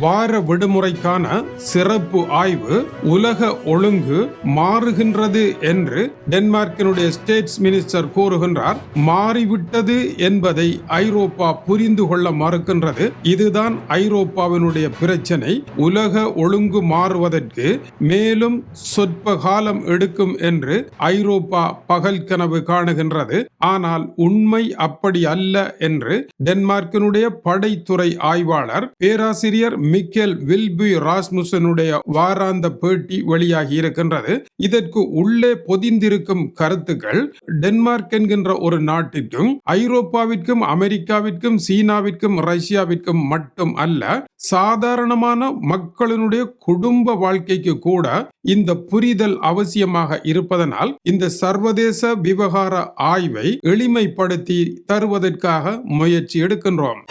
வார விடுமுறைக்கான சிறப்பு ஆய்வு உலக ஒழுங்கு மாறுகின்றது என்று டென்மார்க்கினுடைய ஸ்டேட்ஸ் மினிஸ்டர் கூறுகின்றார். மாறிவிட்டது என்பதை ஐரோப்பா புரிந்து கொள்ள மறுக்கின்றது. இதுதான் ஐரோப்பாவினுடைய பிரச்சனை. உலக ஒழுங்கு மாறுவதற்கு மேலும் சொற்ப காலம் எடுக்கும் என்று ஐரோப்பா பகல் கனவு காணுகின்றது. ஆனால் உண்மை அப்படி அல்ல என்று டென்மார்க்கினுடைய படைத்துறை ஆய்வாளர் பேராசிரியர் மிக்கேல் வில்பி ராஸ்முசனுடைய வாராந்த பேட்டி வெளியாகி இருக்கின்றது. இதற்கு உள்ளே பொதிந்திருக்கும் கருத்துக்கள் டென்மார்க் என்கின்ற ஒரு நாட்டிற்கும் ஐரோப்பாவிற்கும் அமெரிக்காவிற்கும் சீனாவிற்கும் ரஷ்யாவிற்கும் மட்டும் அல்ல சாதாரணமான மக்களினுடைய குடும்ப வாழ்க்கைக்கு கூட இந்த புரிதல் அவசியமாக இருப்பதனால் இந்த சர்வதேச விவகார ஆய்வை எளிமைப்படுத்தி தருவதற்காக முயற்சி எடுக்கின்றோம்.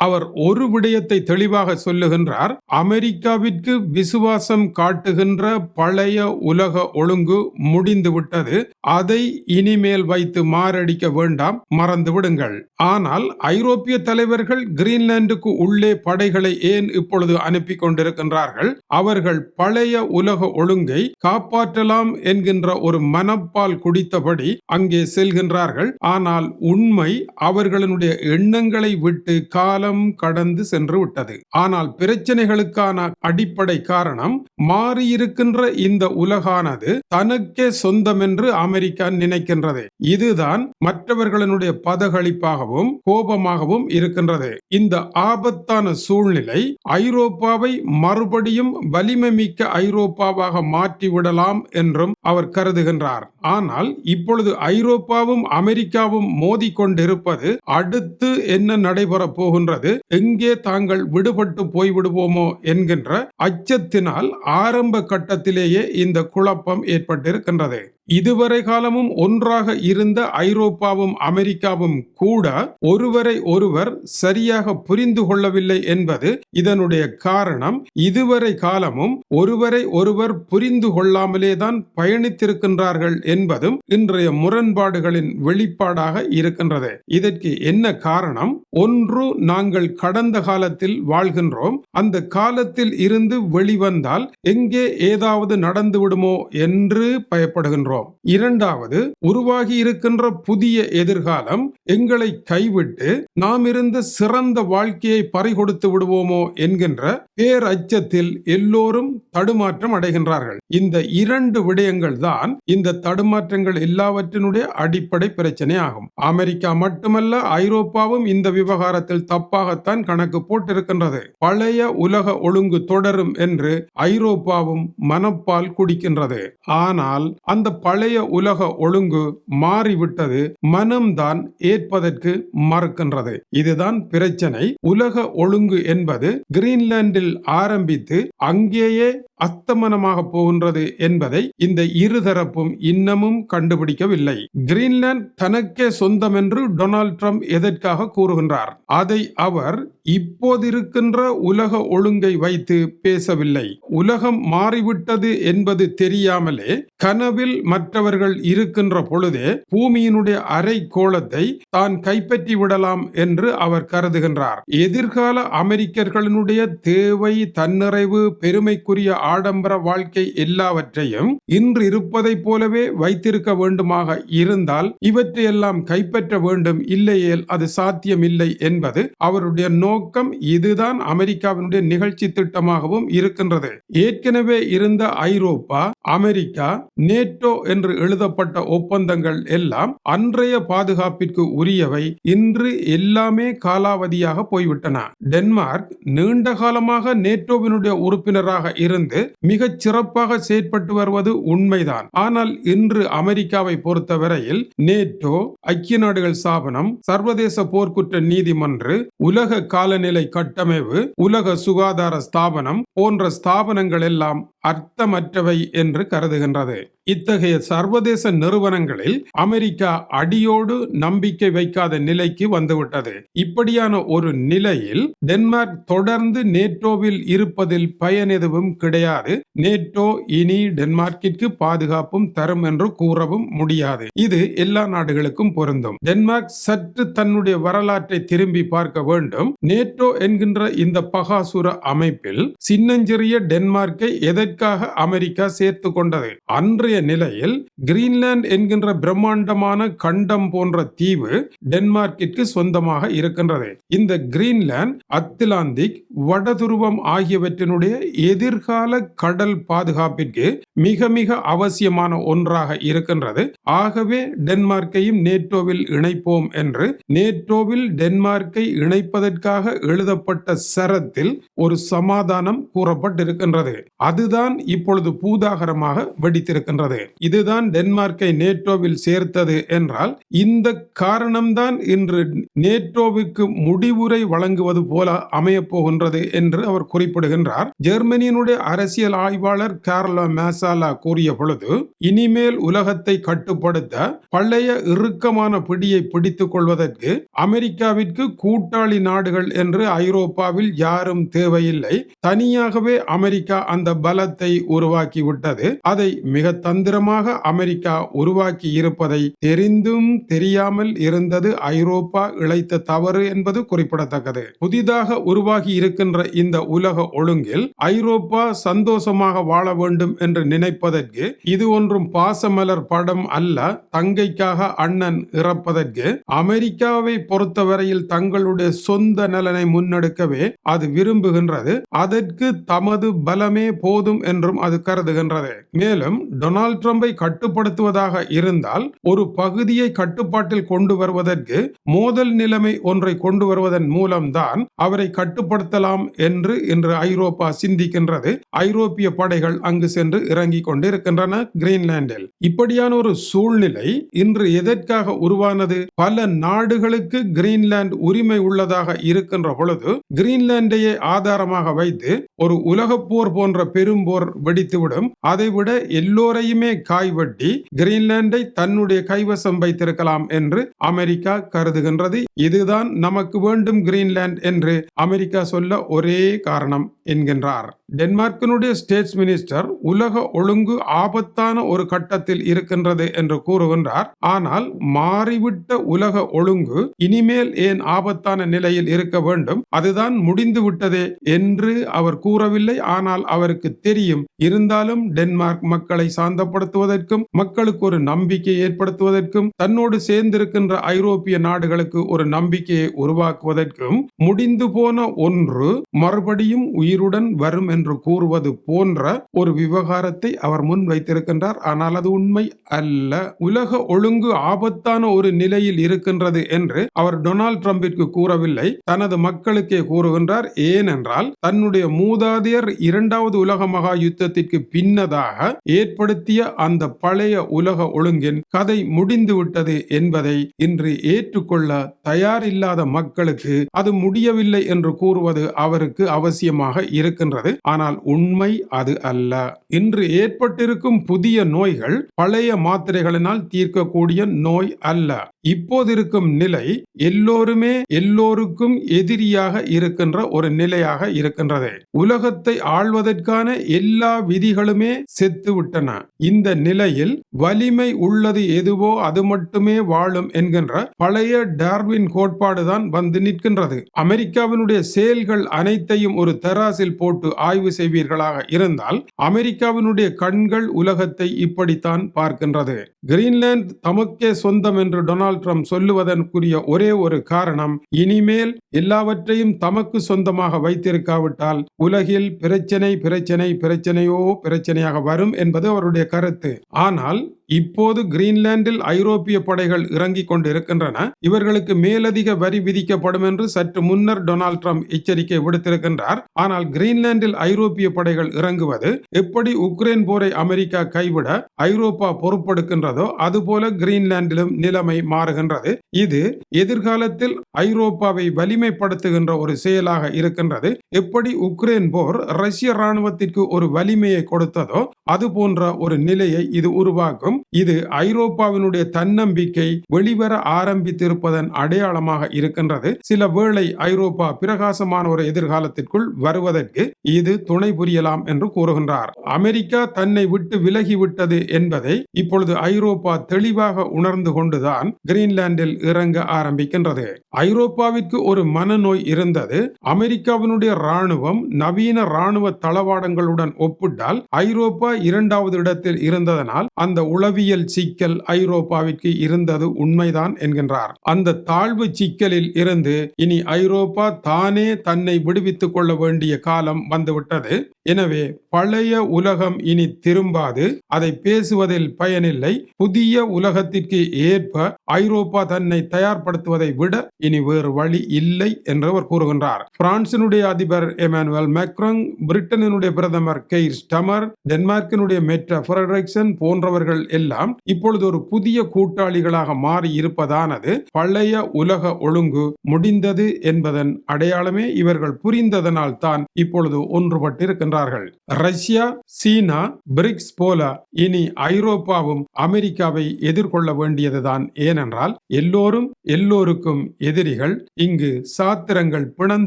அவர் ஒரு விடயத்தை தெளிவாக சொல்லுகின்றார். அமெரிக்காவிற்கு விசுவாசம் காட்டுகின்ற பழைய உலக ஒழுங்கு முடிந்துவிட்டது. அதை இனிமேல் வைத்து மாரடிக்க வேண்டாம் மறந்து விடுங்கள். ஆனால் ஐரோப்பிய தலைவர்கள் கிரீன்லாந்துக்கு உள்ளே படைகளை ஏன் இப்பொழுது அனுப்பி கொண்டிருக்கின்றார்கள்? அவர்கள் பழைய உலக ஒழுங்கை காப்பாற்றலாம் என்கின்ற ஒரு மனப்பால் குடித்தபடி அங்கே செல்கின்றார்கள். ஆனால் உண்மை அவர்களுடைய எண்ணங்களை விட்டு காலம் காலம் கடந்து சென்று விட்டது. ஆனால் பிரச்சனைகளுக்கான அடிப்படை காரணம் மாறியிருக்கின்ற இந்த உலகானது தனக்கே சொந்தம் என்று அமெரிக்கா நினைக்கின்றது. இதுதான் மற்றவர்களுடைய பதகளிப்பாகவும் கோபமாகவும் இருக்கின்றது. இந்த ஆபத்தான சூழ்நிலை ஐரோப்பாவை மறுபடியும் வலிமை மிக்க ஐரோப்பாவாக மாற்றிவிடலாம் என்றும் அவர் கருதுகின்றார். ஆனால் இப்பொழுது ஐரோப்பாவும் அமெரிக்காவும் மோதிக்கொண்டிருப்பது அடுத்து என்ன நடைபெற போகின்றது எங்கே தாங்கள் விடுபட்டு போய்விடுவோமோ என்கின்ற அச்சத்தினால் ஆரம்ப கட்டத்திலேயே இந்த குழப்பம் ஏற்பட்டிருக்கின்றது. இதுவரை காலமும் ஒன்றாக இருந்த ஐரோப்பாவும் அமெரிக்காவும் கூட ஒருவரை ஒருவர் சரியாக புரிந்து கொள்ளவில்லை என்பது இதனுடைய காரணம். இதுவரை காலமும் ஒருவரை ஒருவர் புரிந்து கொள்ளாமலே தான் பயணித்திருக்கின்றார்கள் என்பதும் இன்றைய முரண்பாடுகளின் வெளிப்பாடாக இருக்கின்றது. இதற்கு என்ன காரணம்? ஒன்று நாங்கள் கடந்த காலத்தில் வாழ்கின்றோம். அந்த காலத்தில் இருந்து வெளிவந்தால் எங்கே ஏதாவது நடந்து விடுமோ என்று பயப்படுகின்றோம். இரண்டாவது உருவாகி இருக்கின்ற புதிய எதிர்காலம் எங்களை கைவிட்டு நாம் இருந்த சிறந்த வாழ்க்கையை பறிகொடுத்து விடுவோமோ என்கின்ற பேரச்சத்தில் எல்லோரும் தடுமாற்றம் அடைகின்றார்கள். இந்த இரண்டு விடயங்கள் தான் இந்த தடுமாற்றங்கள் எல்லாவற்றினுடைய அடிப்படை பிரச்சனை ஆகும். அமெரிக்கா மட்டுமல்ல ஐரோப்பாவும் இந்த விவகாரத்தில் தப்பாகத்தான் கணக்கு போட்டிருக்கின்றது. பழைய உலக ஒழுங்கு தொடரும் என்று ஐரோப்பாவும் மனப்பால் குடிக்கின்றது. ஆனால் அந்த பழைய உலக ஒழுங்கு மாறிவிட்டது மனம்தான் ஏற்பதற்கு மறுக்கின்றது. இதுதான் பிரச்சனை. உலக ஒழுங்கு என்பது கிரீன்லாந்தில் ஆரம்பித்து அங்கேயே அஸ்தமனமாக போகின்றது என்பதை இந்த இருதரப்பும் இன்னமும் கண்டுபிடிக்கவில்லை. கிரீன்லாந்து தனக்கே சொந்தம் என்று டொனால்ட் ட்ரம்ப் எதற்காக கூறுகின்றார்? அதை அவர் இப்போதிருக்கின்ற உலக ஒழுங்கை வைத்து பேசவில்லை. உலகம் மாறிவிட்டது என்பது தெரியாமலே கனவில் மற்றவர்கள் இருக்கின்ற பொழுதே பூமியினுடைய அரை கோலத்தை தான் கைப்பற்றி விடலாம் என்று அவர் கருதுகின்றார். எதிர்கால அமெரிக்கர்களினுடைய தேவை தன்னிறைவு பெருமைக்குரிய ஆடம்பர வாழ்க்கை எல்லாவற்றையும் இன்று இருப்பதை போலவே வைத்திருக்க வேண்டுமாக இருந்தால் இவற்றையெல்லாம் கைப்பற்ற வேண்டும். இல்லையேல் அது சாத்தியமில்லை என்பது அவருடைய நோக்கம். இதுதான் அமெரிக்காவினுடைய நிகழ்ச்சி திட்டமாகவும் இருக்கின்றது. ஏற்கனவே இருந்த ஐரோப்பா அமெரிக்கா நேட்டோ என்று எழுதப்பட்ட ஒப்பந்தங்கள் எல்லாம் அன்றைய பாதுகாப்பிற்கு உரியவை. இன்று எல்லாமே காலாவதியாக போய்விட்டன. டென்மார்க் நீண்ட காலமாக நேட்டோவினுடைய உறுப்பினராக இருந்து மிகச் சிறப்பாக செயற்பட்டு வருவது உண்மைதான். ஆனால் இன்று அமெரிக்காவை பொறுத்தவரையில் நேட்டோ ஐக்கிய நாடுகள் ஸ்தாபனம் சர்வதேச போர்க்குற்ற நீதிமன்று உலக காலநிலை கட்டமைப்பு உலக சுகாதார ஸ்தாபனம் போன்ற ஸ்தாபனங்கள் எல்லாம் அர்த்தமற்றவை என்று கருதுகின்றது. இத்தகைய சர்வதேச நிறுவனங்களில் அமெரிக்கா அடியோடு நம்பிக்கை வைக்காத நிலைக்கு வந்துவிட்டது. இப்படியான ஒரு நிலையில் டென்மார்க் தொடர்ந்து நேட்டோவில் இருப்பதில் பயன் எதுவும் கிடையாது. நேட்டோ இனி டென்மார்க்கிற்கு பாதுகாப்பும் தரும் என்று கூறவும் முடியாது. இது எல்லா நாடுகளுக்கும் பொருந்தும். டென்மார்க் சற்று தன்னுடைய வரலாற்றை திரும்பி பார்க்க வேண்டும். நேட்டோ என்கின்ற இந்த பகாசுர அமைப்பில் சின்னஞ்சிறிய டென்மார்க்கை எதற்காக அமெரிக்கா சேர்த்து கொண்டது? அன்றைய நிலையில் கிரீன்லாந்து என்கின்ற பிரம்மாண்டமான கண்டம் போன்ற தீவு டென்மார்க்கிற்கு சொந்தமாக இருக்கின்றது. இந்த கிரீன்லாந்து அத்திலாந்திக் வடதுருவம் ஆகியவற்றினுடைய எதிர்கால கடல் பாதுகாப்பிற்கு மிக மிக அவசியமான ஒன்றாக இருக்கின்றது. ஆகவே டென்மார்க்கையும் நேட்டோவில் இணைப்போம் என்று நேட்டோவில் டென்மார்க்கை இணைப்பதற்காக எழுதப்பட்ட சரத்தில் ஒரு சமாதானம் கூறப்பட்டிருக்கின்றது. அதுதான் இப்பொழுது பூதாகரமாக வெடித்திருக்கின்றது. இதுதான் டென்மார்க்கை நேட்டோவில் சேர்த்தது என்றால் இந்த காரணம்தான் இன்று நேட்டோவுக்கு முடிவுரை வழங்குவது போல அமையப் போகின்றது என்று அவர் குறிப்பிடுகின்றார். ஜெர்மனியினுடைய அரசியல் ஆய்வாளர் கேரளா மேசாலா கூறிய பொழுது இனிமேல் உலகத்தை கட்டுப்படுத்த பழைய இறுக்கமான பிடியை பிடித்துக் கொள்வதற்கு அமெரிக்காவிற்கு கூட்டாளி நாடுகள் என்று ஐரோப்பாவில் யாரும் தேவையில்லை. தனியாகவே அமெரிக்கா அந்த பலத்தை உருவாக்கி விட்டது அதை மிக தந்திரமாக அமெரிக்கா உருவாக்கி இருப்பதை தெரிந்தும் தெரியாமல் இருந்தது ஐரோப்பா இழைத்த தவறு என்பது குறிப்பிடத்தக்கது. புதிதாக உருவாகி இருக்கின்ற இந்த உலக ஒழுங்கில் ஐரோப்பா சந்தோஷமாக வாழ வேண்டும் என்று நினைப்பதற்கு இது ஒன்றும் பாசமலர் படம் அல்ல தங்கைக்காக அண்ணன் இறப்பதற்கு. அமெரிக்காவை பொறுத்தவரையில் தங்களுடைய சொந்த நலனை முன்னெடுக்கவே அது விரும்புகின்றது அதற்கு தமது பலமே போதும் என்றும் அது கருதுகின்றது. மேலும் டொனால்ட் ட்ரம்பை கட்டுப்படுத்துவதாக இருந்தால் ஒரு பகுதியை கட்டுப்பாட்டில் கொண்டு வருவதற்கு மோதல் நிலைமை ஒன்றை கொண்டு வருவதன் மூலம்தான் அவரை கட்டுப்படுத்தலாம் என்று இன்று ஐரோப்பா சிந்திக்கின்றது. ஐரோப்பிய படைகள் அங்கு சென்று இறங்கிக் கொண்டிருக்கின்றன கிரீன்லாண்டில் இப்படியான ஒரு சூழ்நிலை இன்று எதற்காக உருவானது? பல நாடுகளுக்கு கிரீன்லாந்து உரிமை உள்ளதாக இருக்கின்ற பொழுது கிரீன்லாண்டையே ஆதாரமாக வைத்து ஒரு உலகப் போர் போன்ற பெரும்போர் வெடித்துவிடும். அதைவிட எல்லோரையும் காய்வெட்டி கிரீன்லாண்டை தன்னுடைய கைவசம் வைத்திருக்கலாம் என்று அமெரிக்கா கருதுகின்றது. இதுதான் நமக்கு வேண்டும் கிரீன்லாந்து என்று அமெரிக்கா சொல்ல ஒரே காரணம் என்கின்றார். டென்மார்க்கினுடைய ஸ்டேட்ஸ் மினிஸ்டர் உலக ஒழுங்கு ஆபத்தான ஒரு கட்டத்தில் இருக்கின்றது என்று கூறுகின்றார். ஆனால் மாறிவிட்ட உலக ஒழுங்கு இனிமேல் ஏன் ஆபத்தான நிலையில் இருக்க வேண்டும்? அதுதான் முடிந்து விட்டதே என்று அவர் கூறவில்லை. ஆனால் அவருக்கு தெரியும் இருந்தாலும் டென்மார்க் மக்களை சாந்தப்படுத்துவதற்கும் மக்களுக்கு ஒரு நம்பிக்கை ஏற்படுத்துவதற்கும் தன்னோடு சேர்ந்திருக்கின்ற ஐரோப்பிய நாடுகளுக்கு ஒரு நம்பிக்கையை உருவாக்குவதற்கும் முடிந்து போன ஒன்று மறுபடியும் உயிருடன் வரும் என்று என்று கூறுவது போன்ற ஒரு விவகாரத்தை அவர் முன் வைத்திருக்கின்றார் ஆனால் அது உண்மை அல்ல. உலக ஒழுங்கு ஆபத்தான ஒரு நிலையில் இருக்கின்றது என்று அவர் டொனால்ட் ட்ரம்பிற்கு கூறவில்லை. தனது மக்களுக்கே கூறுகின்றார். ஏனென்றால் தன்னுடைய மூதாதையர் இரண்டாவது உலக மகா யுத்தத்திற்கு பின்னதாக ஏற்படுத்திய அந்த பழைய உலக ஒழுங்கின் கதை முடிந்துவிட்டது என்பதை இன்று ஏற்றுக்கொள்ள தயாரில்லாத மக்களுக்கு அது முடியவில்லை என்று கூறுவது அவருக்கு அவசியமாக இருக்கின்றது. ஆனால் உண்மை அது அல்ல. இன்று ஏற்பட்டிருக்கும் புதிய நோய்கள் பழைய மாத்திரைகளினால் தீர்க்கக்கூடிய நோய் அல்ல. இப்போது இருக்கும் நிலை எல்லோருமே எல்லோருக்கும் எதிரியாக இருக்கின்ற ஒரு நிலையாக இருக்கின்றது. உலகத்தை ஆள்வதற்கான எல்லா விதிகளுமே செத்து விட்டன இந்த நிலையில் வலிமை உள்ளது எதுவோ அது மட்டுமே வாழும் என்கின்ற பழைய டார்வின் கோட்பாடுதான் வந்து நிற்கின்றது. அமெரிக்காவினுடைய செயல்கள் அனைத்தையும் ஒரு தராசில் போட்டு ஆய்வு செய்வீர்களாக இருந்தால் அமெரிக்காவினுடைய கண்கள் உலகத்தை இப்படித்தான் பார்க்கின்றது. கிரீன்லாந்து தமக்கே சொந்தம் என்று டொனால்ட் ட்ரம்ப் சொல்லுவதற்குரிய ஒரே ஒரு காரணம் இனிமேல் எல்லாவற்றையும் தமக்கு சொந்தமாக வைத்திருக்காவிட்டால் உலகில் பிரச்சனை பிரச்சனை பிரச்சனையோ பிரச்சனையாக வரும் என்பது அவருடைய கருத்து. ஆனால் இப்போது கிரீன்லாந்தில் ஐரோப்பிய படைகள் இறங்கிக் கொண்டு இருக்கின்றன இவர்களுக்கு மேலதிக வரி விதிக்கப்படும் என்று சற்று முன்னர் டொனால்ட் ட்ரம்ப் எச்சரிக்கை விடுத்திருக்கின்றார். ஆனால் கிரீன்லாந்தில் ஐரோப்பிய படைகள் இறங்குவது எப்படி உக்ரைன் போரை அமெரிக்கா கைவிட ஐரோப்பா பொறுப்பெடுக்கின்றதோ அதுபோல கிரீன்லாந்திலும் நிலைமை மாறுகின்றது. இது எதிர்காலத்தில் ஐரோப்பாவை வலிமைப்படுத்துகின்ற ஒரு செயலாக இருக்கின்றது. எப்படி உக்ரைன் போர் ரஷ்ய ராணுவத்திற்கு ஒரு வலிமையை கொடுத்ததோ அது போன்ற ஒரு நிலையை இது உருவாக்கும். இது ஐரோப்பாவினுடைய தன்னம்பிக்கை வெளிவர ஆரம்பித்திருப்பதன் அடையாளமாக இருக்கின்றது. சில வேளை ஐரோப்பா பிரகாசமான ஒரு எதிர்காலத்திற்குள் வருவதற்கு இது துணை புரியலாம் என்று கூறுகின்றார். அமெரிக்கா தன்னை விட்டு விலகிவிட்டது என்பதை இப்பொழுது ஐரோப்பா தெளிவாக உணர்ந்து கொண்டுதான் கிரீன்லாந்தில் இறங்க ஆரம்பிக்கின்றது. ஐரோப்பாவிற்கு ஒரு மனநோய் இருந்தது. அமெரிக்காவினுடைய ராணுவம் நவீன ராணுவ தளவாடங்களுடன் ஒப்பிட்டால் ஐரோப்பா இரண்டாவது இடத்தில் இருந்ததனால் அந்த உளவியல் சிக்கல் ஐரோப்பாவிற்கு இருந்தது உண்மைதான் என்கின்றார். அந்த தாழ்வு சிக்கலில் இருந்து இனி ஐரோப்பா தானே தன்னை விடுவித்துக் கொள்ள வேண்டிய காலம் வந்துவிட்டது. எனவே பழைய உலகம் இனி திரும்பாது அதை பேசுவதில் பயனில்லை. புதிய உலகத்திற்கு ஏற்ப ஐரோப்பா தன்னை தயார்படுத்துவதை விட இனி வேறு வழி இல்லை என்று அவர் கூறுகின்றார். பிரான்சினுடைய அதிபர் எமானுவல் மேக்ரோங் பிரிட்டனினுடைய பிரதமர் கெய்ர் ஸ்டமர் டென்மார்க்கினுடைய மெட்ர ஃபிரடரிக்சன் போன்றவர்கள் எல்லாம் இப்பொழுது ஒரு புதிய கூட்டாளிகளாக மாறி இருப்பதானது பழைய உலக ஒழுங்கு முடிந்தது என்பதன் அடையாளமே இவர்கள் புரிந்ததனால் தான் இப்பொழுது ஒன்றுபட்டிருக்கின்றார் இருக்கின்றார்கள் ரஷ்யா சீனா பிரிக்ஸ் போல இனி ஐரோப்பாவும் அமெரிக்காவை எதிர்கொள்ள வேண்டியதுதான். ஏனென்றால் எல்லோரும் எல்லோருக்கும் எதிரிகள் இங்கு சாத்திரங்கள் பிணம்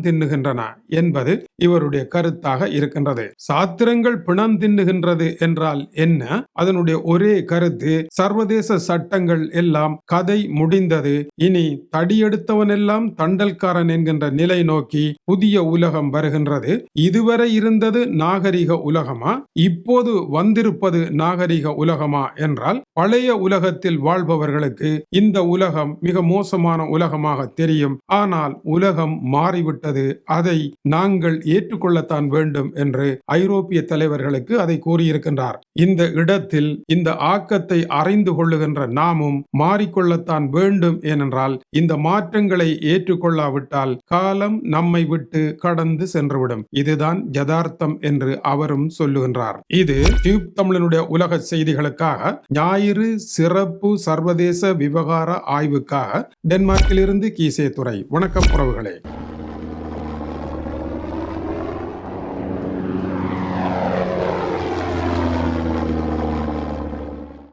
தின்னுகின்றன என்பது இவருடைய கருத்தாக இருக்கின்றது. சாத்திரங்கள் பிணம் தின்னுகின்றது என்றால் என்ன? அதனுடைய ஒரே கருத்து சர்வதேச சட்டங்கள் எல்லாம் கதை முடிந்தது. இனி தடியெடுத்தவன் எல்லாம் தண்டல்காரன் என்கின்ற நிலை நோக்கி புதிய உலகம் வருகின்றது. இதுவரை இருந்தது நாகரிக உலகமா? இப்போது வந்திருப்பது நாகரிக உலகமா என்றால் பழைய உலகத்தில் வாழ்பவர்களுக்கு இந்த உலகம் மிக மோசமான உலகமாக தெரியும். ஆனால் உலகம் மாறிவிட்டது அதை நாங்கள் ஏற்றுக்கொள்ளத்தான் வேண்டும் என்று ஐரோப்பிய தலைவர்களுக்கு அதை கூறியிருக்கின்றார். இந்த இடத்தில் இந்த ஆக்கத்தை அறிந்து கொள்ளுகின்ற நாமும் மாறிக்கொள்ளத்தான் வேண்டும் ஏனென்றால் இந்த மாற்றங்களை ஏற்றுக்கொள்ளாவிட்டால் காலம் நம்மை விட்டு கடந்து சென்றுவிடும். இதுதான் யதார்த்தம் என்று அவரும் சொல்லுகின்றார். இது டியூப் தமிழனுடைய உலக செய்திகளுக்காக ஞாயிறு சிறப்பு சர்வதேச விவகார ஆய்வுக்காக டென்மார்க்கிலிருந்து கீசே துறை வணக்கம் உறவுகளே.